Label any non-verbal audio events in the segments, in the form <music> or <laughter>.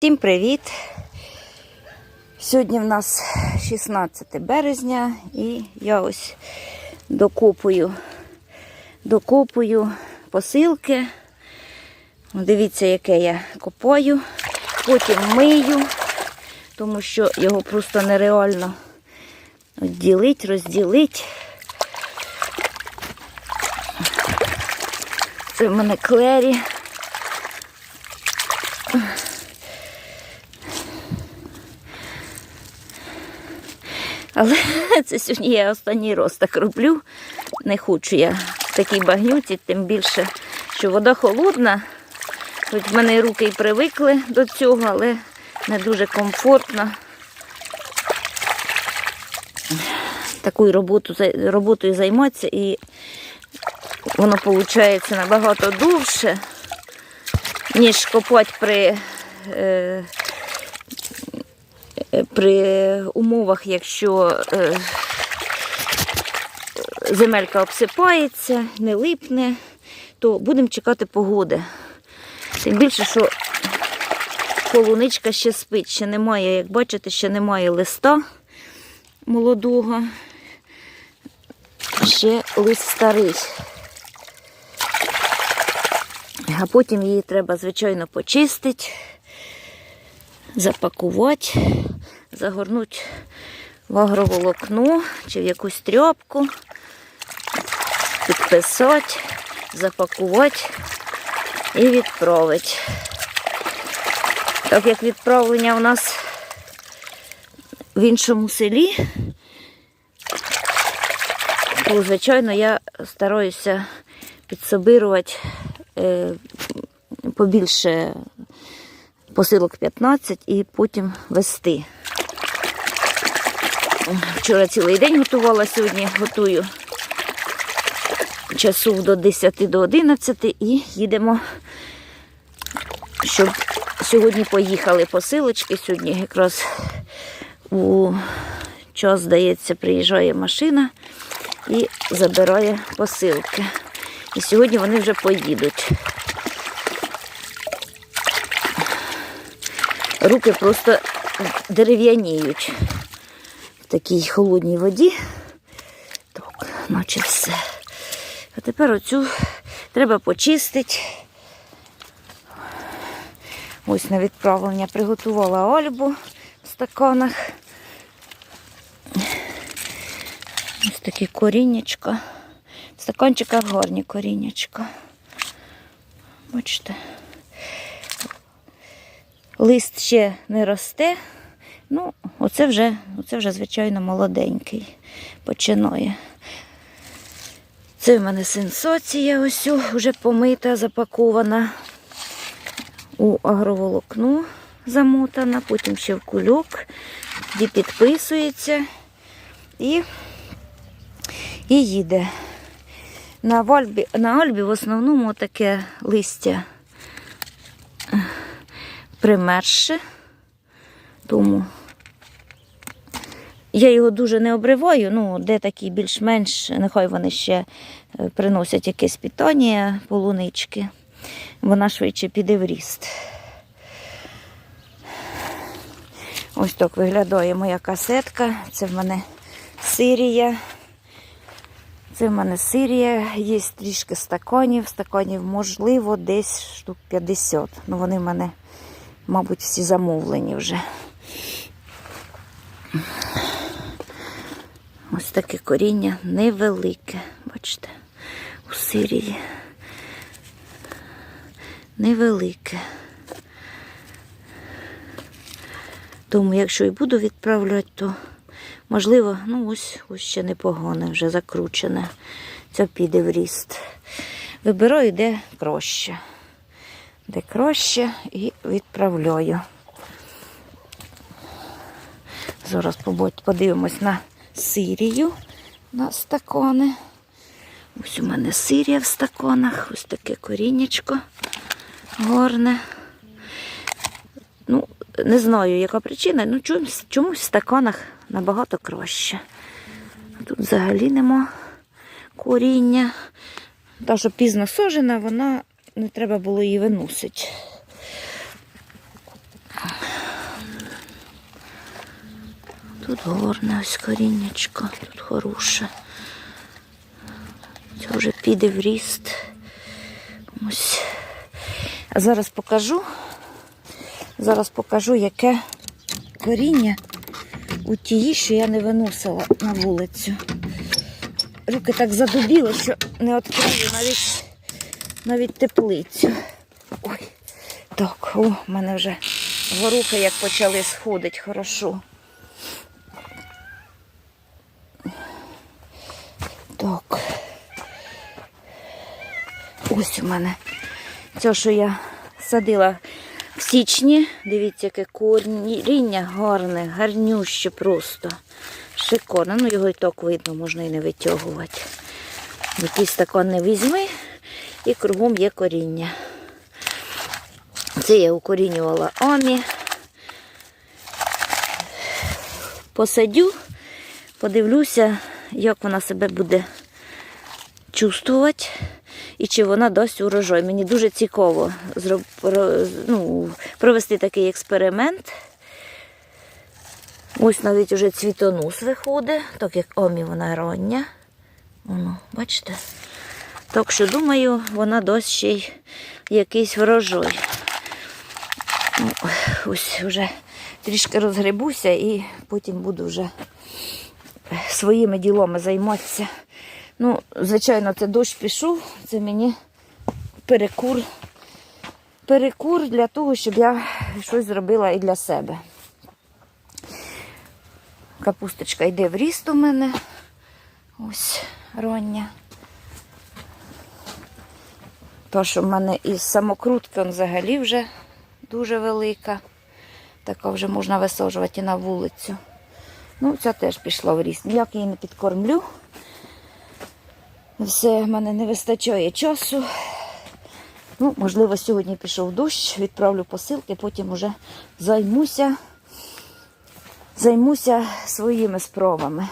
Всім привіт! Сьогодні в нас 16 березня і я ось докопую, докопую посилки. Дивіться, яке я копаю. Потім мию, тому що його просто нереально відділити, розділити. Це в мене клері. Але <laughs> це сьогодні я останній раз так роблю. Не хочу я в такій багнюці, тим більше, що вода холодна. Хоч в мене руки і привикли до цього, але не дуже комфортно. Такою роботу, роботою займатися і воно виходить набагато довше, ніж копати при. Е, при умовах, якщо е, земелька обсипається, не липне, то будемо чекати погоди. Тим більше, що полуничка ще спить, ще немає, як бачите, ще немає листа молодого, ще лист старий. А потім її треба, звичайно, почистити, запакувати загорнути в агроволокно чи в якусь тряпку, підписати, запакувати і відправити. Так як відправлення у нас в іншому селі, то, звичайно, я стараюся підсобирувати е, побільше посилок 15 і потім вести. Вчора цілий день готувала, сьогодні готую часу до 10 до 11 і їдемо, щоб сьогодні поїхали посилочки. Сьогодні якраз у час, здається, приїжджає машина і забирає посилки. І сьогодні вони вже поїдуть. Руки просто дерев'яніють в такій холодній воді. Так, наче все. А тепер оцю треба почистити. Ось на відправлення приготувала альбу в стаканах. Ось такі коріннячка. В стаканчиках гарні коріннячка. Бачите. Лист ще не росте. Ну, оце вже, оце вже, звичайно, молоденький починає. Це в мене сенсація ось вже помита, запакована у агроволокно замотана, потім ще в кульок, де підписується і, і їде. На Альбі, на Альбі в основному таке листя примерше, тому я його дуже не обриваю, ну, де такі більш-менш, нехай вони ще е, приносять якесь питання, полунички. Вона швидше піде в ріст. Ось так виглядає моя касетка. Це в мене Сирія. Це в мене Сирія, є трішки стаканів. Стаканів, можливо, десь штук 50. Ну, вони в мене, мабуть, всі замовлені вже. Ось таке коріння невелике. Бачите, у Сирії. Невелике. Тому, якщо і буду відправляти, то можливо, ну ось ось ще непогане, вже закручене. Це піде в ріст. Вибираю, де краще. Де краще і відправляю. Зараз подивимось на Сирію на стакони. Ось у мене Сирія в стаконах, ось таке коріннячко гарне. Ну, не знаю, яка причина, ну чомусь, чомусь в стаканах набагато краще. Тут взагалі нема коріння. Та, що пізно сожена, вона Ну, не треба було її виносити. Тут горне ось коріннячко, тут хороше. Це вже піде в ріст. Ось. А зараз покажу, зараз покажу, яке коріння у тієї, що я не виносила на вулицю. Руки так задубіли, що не відкрию навіть навіть теплицю. Ой, так, о, в мене вже горухи як почали сходити, хорошо. Так. Ось у мене це, що я садила в січні. Дивіться, яке коріння гарне, гарнюще просто. Шикарно. Ну, його і так видно, можна і не витягувати. Якийсь стакан не візьми і кругом є коріння. Це я укорінювала Амі. Посадю, подивлюся, як вона себе буде чувствувати і чи вона дасть урожай. Мені дуже цікаво ну, провести такий експеримент. Ось навіть уже цвітонос виходить, так як омі вона рання. Воно, бачите? Так що, думаю, вона дасть ще й якийсь врожай. Ну, ось вже трішки розгребуся і потім буду вже своїми ділами займатися. Ну, звичайно, це дощ пішов, це мені перекур. Перекур для того, щоб я щось зробила і для себе. Капусточка йде в ріст у мене. Ось рання. То, що в мене із самокрутки взагалі вже дуже велика. Така вже можна висаджувати і на вулицю. Ну, ця теж пішла в ріст. Ніяк її не підкормлю. Все, в мене не вистачає часу. Ну, можливо, сьогодні пішов дощ, відправлю посилки, потім уже займуся, займуся своїми справами.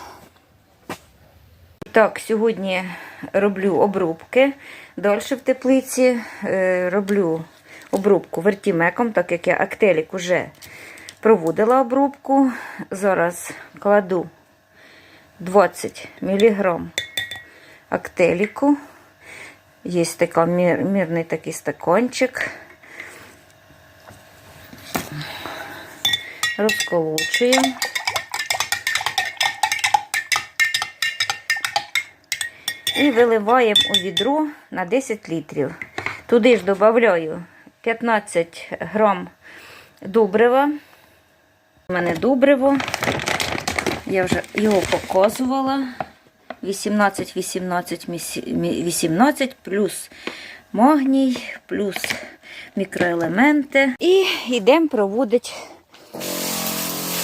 Так, сьогодні роблю обрубки. Далі в теплиці е, роблю обрубку вертімеком, так як я актелік уже проводила обрубку. Зараз кладу 20 мг актеліку. Є мір, мірний такий стаканчик. Розколочуємо. І виливаємо у відро на 10 літрів. Туди ж додаю 15 грам добрива. У мене добриво. Я вже його показувала. 18, 18, 18 плюс магній, плюс мікроелементи. І йдемо проводити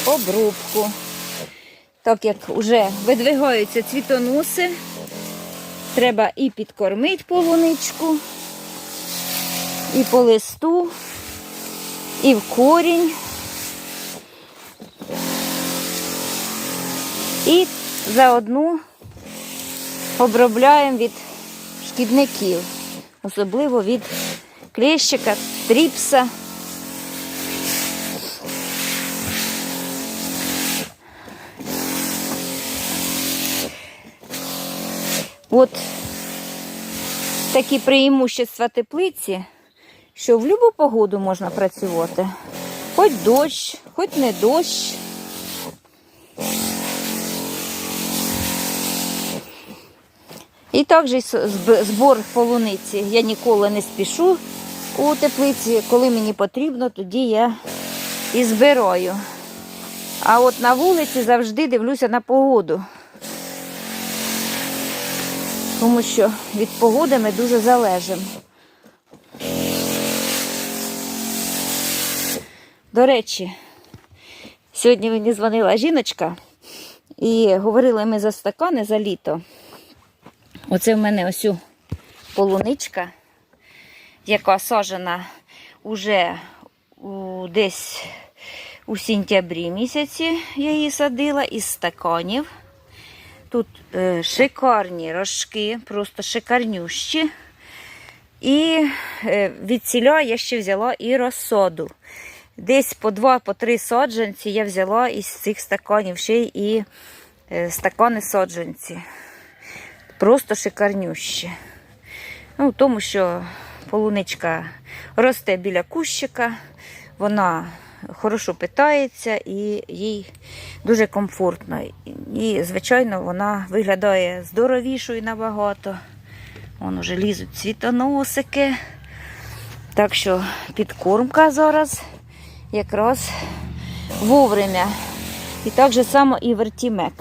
обробку. Так як вже видвигаються цвітоноси, треба і підкормити полуничку, і по листу, і в корінь. І заодно обробляємо від шкідників, особливо від клещика, тріпса. От такі преимущества теплиці, що в будь-яку погоду можна працювати. Хоч дощ, хоч не дощ. І також збор полуниці. Я ніколи не спішу у теплиці. Коли мені потрібно, тоді я і збираю. А от на вулиці завжди дивлюся на погоду. Тому що від погоди ми дуже залежимо. До речі, сьогодні мені дзвонила жіночка і говорили ми за стакани за літо. Оце в мене ось полуничка, яка сажена уже у, десь у сентябрі місяці я її садила із стаканів. Тут е, шикарні рожки, просто шикарнющі. І е, від ціля я ще взяла і розсоду. Десь по два, по три саджанці я взяла із цих стаканів ще і е, стакани саджанці. Просто шикарнющі. Ну, тому, що полуничка росте біля кущика, вона хорошо питається і їй дуже комфортно. І, звичайно, вона виглядає здоровішою набагато. Вон уже лізуть цвітоносики. Так що підкормка зараз якраз вовремя. І так же само і вертімек.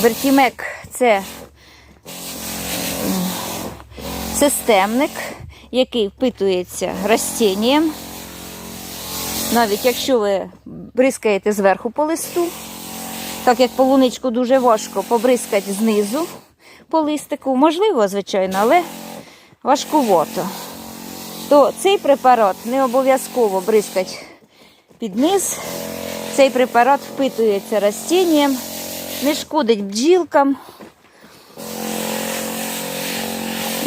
Вертімек це системник, який впитується растінням. Навіть якщо ви бризкаєте зверху по листу, так як полуничку дуже важко побризкати знизу по листику, можливо, звичайно, але важкувато. То цей препарат не обов'язково бризкати під низ. Цей препарат впитується растінням, не шкодить бджілкам.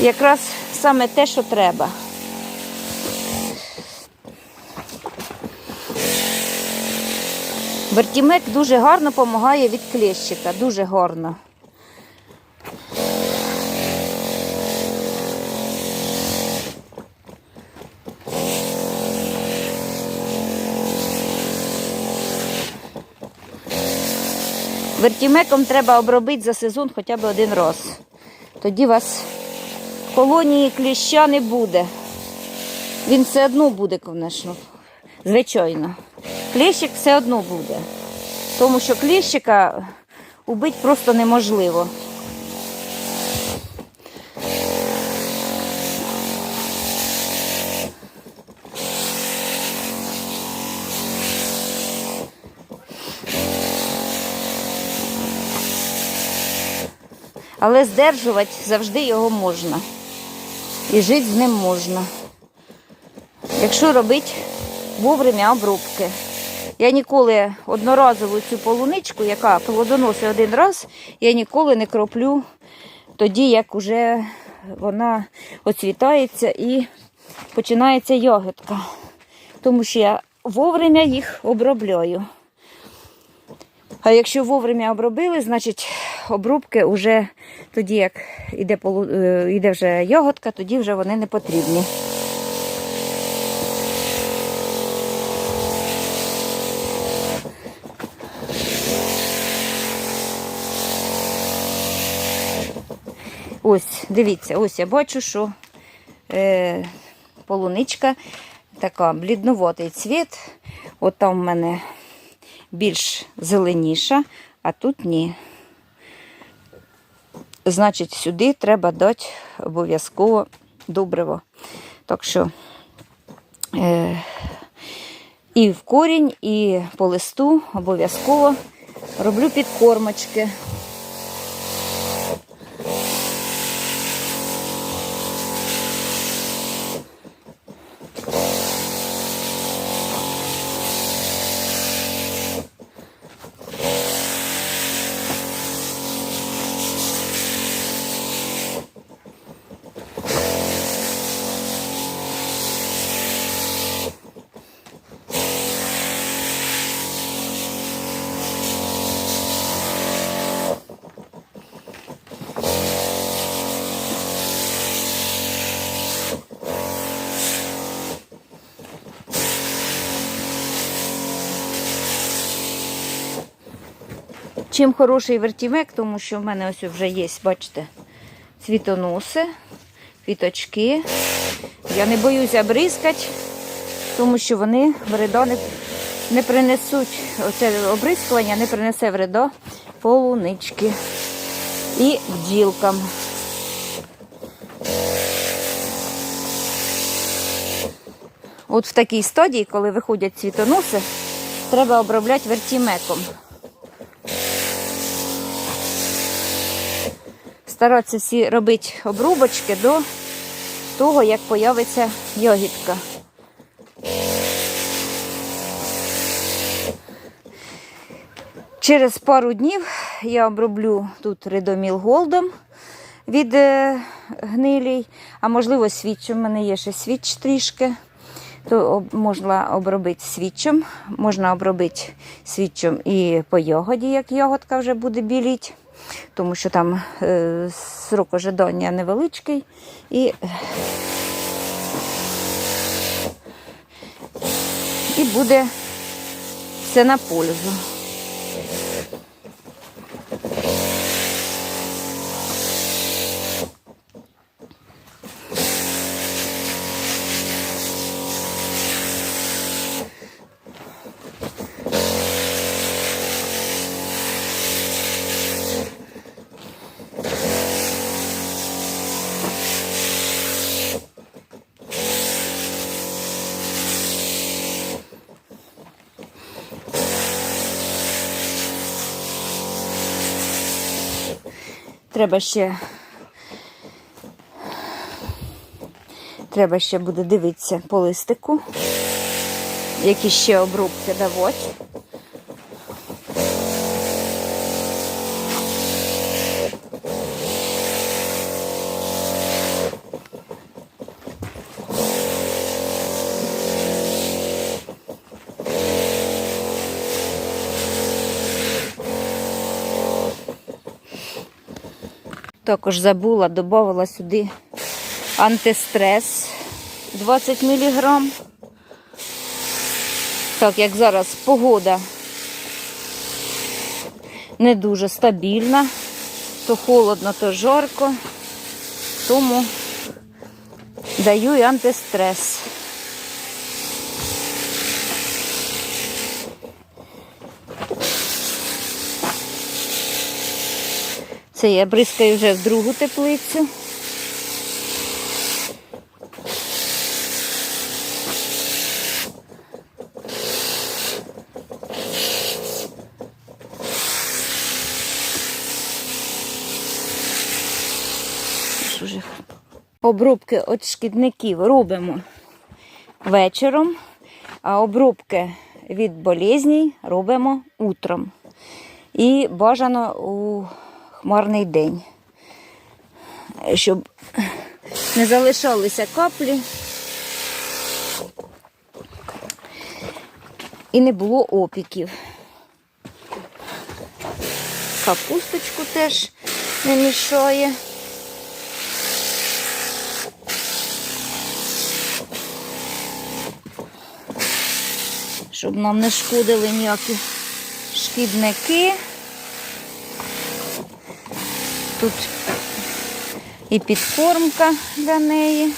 Якраз саме те, що треба. Вертімек дуже гарно допомагає від клещика, дуже гарно. Вертімеком треба обробити за сезон хоча б один раз. Тоді вас колонії кліща не буде. Він все одно буде, звісно. Звичайно. Кліщик все одно буде. Тому що кліщика убити просто неможливо. Але здержувати завжди його можна. І жити з ним можна. Якщо робити вовремя обробки. Я ніколи одноразову цю полуничку, яка плодоносить один раз, я ніколи не кроплю тоді, як вже вона оцвітається і починається ягодка. Тому що я вовремя їх обробляю. А якщо вовремя обробили, значить обробки вже тоді, як іде, е, іде вже ягодка, тоді вже вони не потрібні. Ось, дивіться, ось я бачу, що е, полуничка така блідноватий цвіт. От там в мене більш зеленіша, а тут ні. Значить, сюди треба дати обов'язково добриво. Так що е, і в корінь, і по листу обов'язково роблю підкормочки. Чим хороший вертімек, тому що в мене ось вже є, бачите, цвітоноси, квіточки. Я не боюся бризкати, тому що вони вреда не, не принесуть, оце обрискування не принесе вреда полунички і бджілкам. От в такій стадії, коли виходять цвітоноси, треба обробляти вертімеком. Старатися всі робити обрубочки до того, як появиться ягідка. Через пару днів я оброблю тут редоміл голдом від е, гнилій, а можливо свіч. У мене є ще свіч трішки. то можна обробити свідчом, можна обробити свідчом і по ягоді, як ягодка вже буде біліть, тому що там е, срок ожидання невеличкий. І, і буде все на пользу. Треба ще. Треба ще буде дивитися по листику, які ще обрубки давати. Також забула, додавала сюди антистрес 20 мг. Так як зараз погода не дуже стабільна, то холодно, то жарко, тому даю і антистрес. Це я бризкаю вже в другу теплицю. Обробки від шкідників робимо вечором, а обробки від болезней робимо утром. І бажано у хмарний день, щоб не залишалися каплі і не було опіків. Капусточку теж не мішає. Щоб нам не шкодили ніякі шкідники. Тут і підкормка для неї,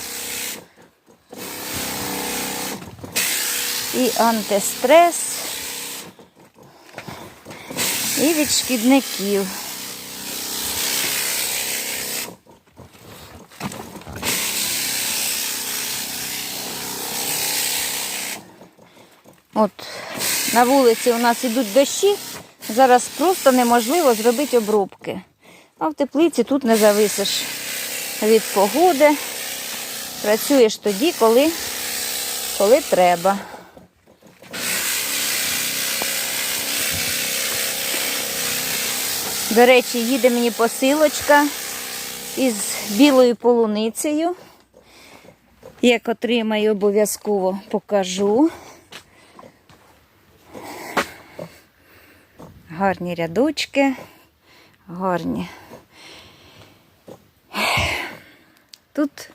і антистрес, і від шкідників. От на вулиці у нас ідуть дощі, зараз просто неможливо зробити обробки. А в теплиці тут не зависиш від погоди. Працюєш тоді, коли, коли треба. До речі, їде мені посилочка із білою полуницею. Як отримаю, обов'язково покажу. Гарні рядочки, гарні. Тут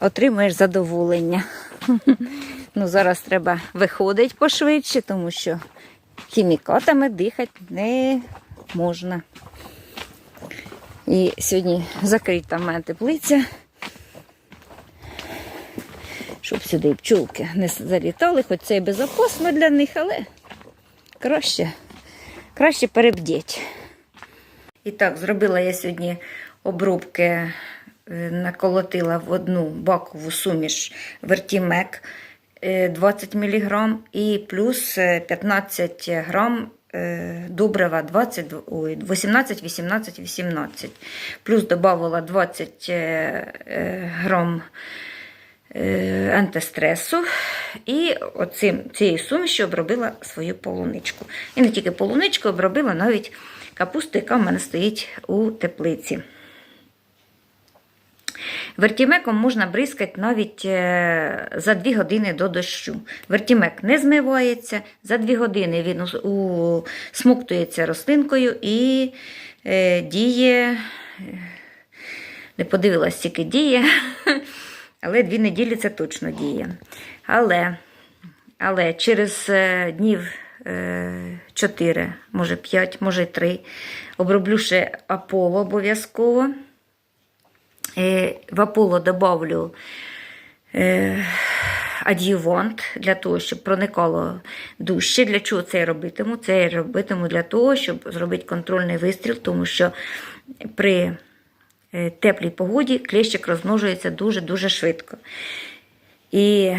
отримуєш задоволення. Ну, зараз треба виходити пошвидше, тому що хімікатами дихати не можна. І сьогодні закрита мене теплиця, щоб сюди пчулки не залітали, хоч це і безопасно для них, але краще, краще перебдіть. І так, зробила я сьогодні обробки, е, наколотила в одну бакову суміш вертімек е, 20 мг і плюс е, 15 грам е, добрива 20, 18, 18, 18. Плюс додавала 20 е, е, грам е, антистресу. І оцим, цією сумішю обробила свою полуничку. І не тільки полуничку, обробила навіть капусту, яка в мене стоїть у теплиці. Вертімеком можна бризкати навіть е, за 2 години до дощу. Вертімек не змивається, за 2 години він ус- смоктується рослинкою і е, діє, не подивилась, скільки діє, <laughs> але 2 неділі це точно діє. Але, але через е, днів 4, може 5, може 3, оброблю ще Аполло обов'язково. В Аполло добавлю е, ад'ювант для того, щоб проникало дужче. Для чого це я робитиму? Це я робитиму для того, щоб зробити контрольний вистріл, тому що при е, теплій погоді клещик розмножується дуже-дуже швидко. І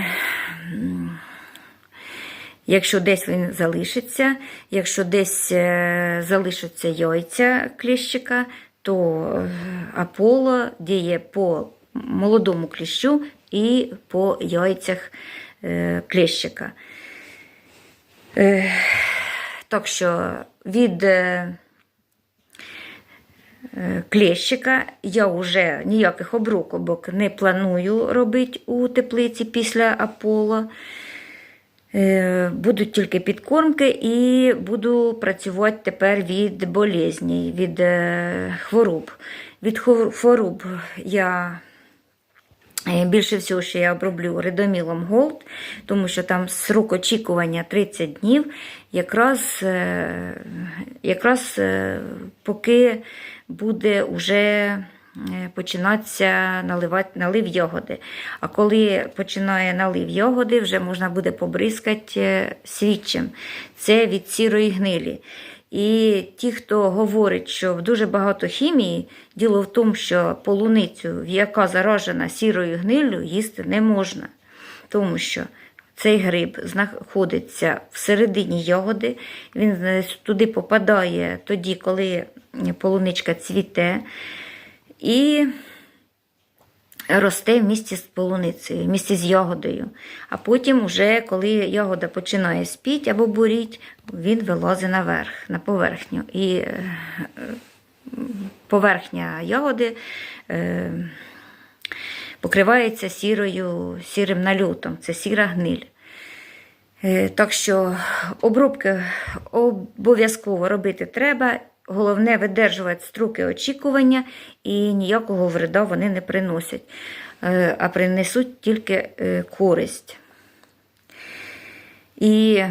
якщо десь він залишиться, якщо десь е, залишаться яйця кліщика, то е, Аполло діє по молодому кліщу і по яйцях е, кліщика. Е, Так що від е, я вже ніяких обрукобок не планую робити у теплиці після Аполло. Е, Будуть тільки підкормки і буду працювати тепер від болезней, від е, хвороб. Від хвороб я е, більше всього, що я оброблю редомілом Голд, тому що там срок очікування 30 днів, якраз, якраз поки буде вже починатися наливати налив ягоди. А коли починає налив ягоди, вже можна буде побризкати е, свідчим. Це від сірої гнилі. І ті, хто говорить, що дуже багато хімії, діло в тому, що полуницю, яка заражена сірою гниллю, їсти не можна. Тому що цей гриб знаходиться всередині ягоди, він е, туди попадає тоді, коли полуничка цвіте. І росте в місті з полуницею, в місті з ягодою. А потім, уже, коли ягода починає спіть або буріть, він вилазить наверх, на поверхню. І е, поверхня ягоди е, покривається сірою, сірим нальотом, це сіра гниль. Е, Так що обробки обов'язково робити треба. Головне видержувати строки очікування і ніякого вреда вони не приносять, е, а принесуть тільки е, користь. І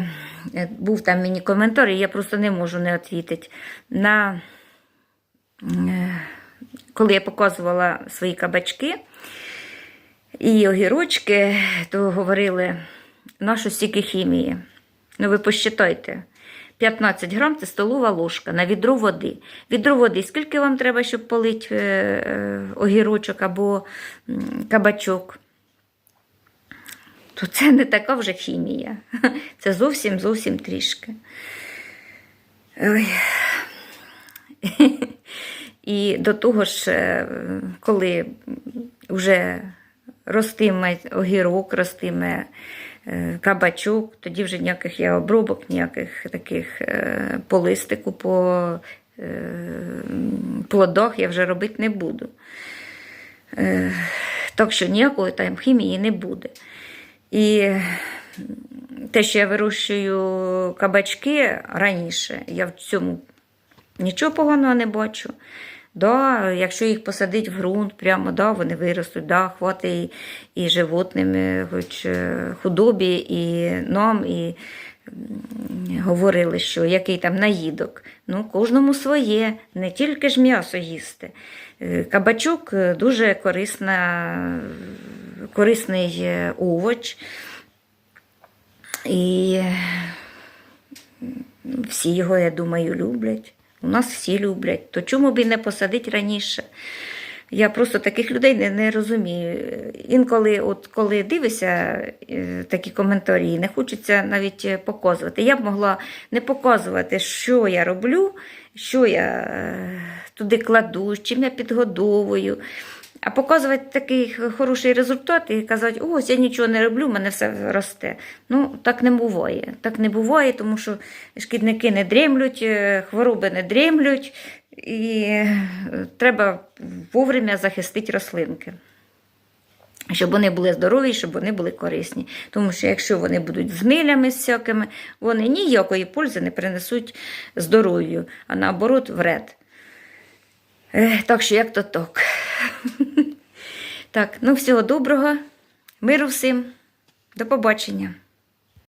е, був там мені коментар, і я просто не можу не відповідати. На, коли я показувала свої кабачки і огірочки, то говорили, нашу стільки хімії. Ну, ви посчитайте. 15 грам це столова ложка на відро води. Відро води, скільки вам треба, щоб полити е, е, огірочок або кабачок? То це не така вже хімія. <laughs> Це зовсім зовсім трішки. Ой. <laughs> І до того ж, е, коли вже ростиме огірок, ростиме кабачок, тоді вже ніяких я обробок, ніяких таких е, по листику, по е, плодах я вже робити не буду. Е, Так що ніякої там хімії не буде. І те, що я вирощую кабачки раніше, я в цьому нічого поганого не бачу. Да, якщо їх посадити в ґрунт, прямо да, вони виростуть, да, хватить і, і животним, е, хоч е, худобі, і нам, і говорили, що який там наїдок. Ну, кожному своє, не тільки ж м'ясо їсти. Е, Кабачок дуже корисна, корисний овоч. І всі його, я думаю, люблять. У нас всі люблять. То чому б і не посадити раніше? Я просто таких людей не, не розумію. Інколи, от коли дивишся е, такі коментарі, не хочеться навіть е, показувати. Я б могла не показувати, що я роблю, що я е, туди кладу, з чим я підгодовую. А показувати такий хороший результат і казати, ось я нічого не роблю, в мене все росте. Ну, так не буває. Так не буває, тому що шкідники не дремлють, е, хвороби не дремлють. І е, треба вовремя захистити рослинки. Щоб вони були здорові, щоб вони були корисні. Тому що якщо вони будуть з гнилями всякими, вони ніякої пользи не принесуть здоров'ю, а наоборот вред. Так що як то так. <laughs> Так, ну всього доброго, миру всім, до побачення.